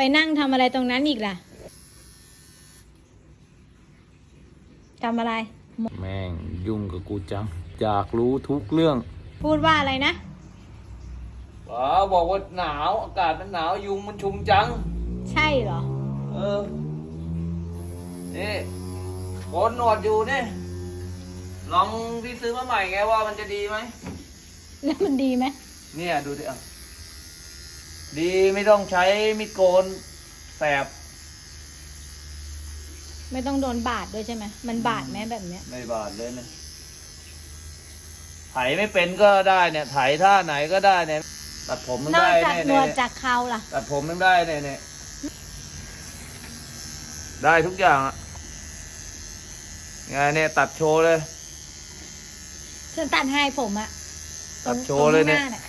ไปนั่งทำอะไรตรงนั้นอีกล่ะทำอะไร แม่งยุ่งกับกูจัง อยากรู้ทุกเรื่อง พูดว่าอะไรนะว้าบอกว่าหนาวอากาศมันหนาวยุงมันชุมจัง ใช่เหรอ เออนี่โคนหนวดอยู่เนี่ยลองพี่ซื้อมาใหม่ไงว่ามันจะดีไหมแล้วมันดีไหมเนี่ยดูดิอะ ดีไม่ต้องใช้มีดโกนแสบไม่ต้องโดนบาดด้วยใช่ไหมมันบาดไหมแบบเนี้ย ไม่บาดเลยเนี่ยไถไม่เป็นก็ได้เนี่ย ไถท่าไหนก็ได้เนี่ย ตัดผมมันนอกได้จากเนี่ยหนวดเนี่ยจากเขาล่ะ ตัดผมมันได้เนี่ยเนี่ยได้ทุกอย่างอะไงเนี่ยตัดโชว์เลย ฉันตัดให้ผมอะตัดโชว์เลยเนี่ย ตรงข้างหา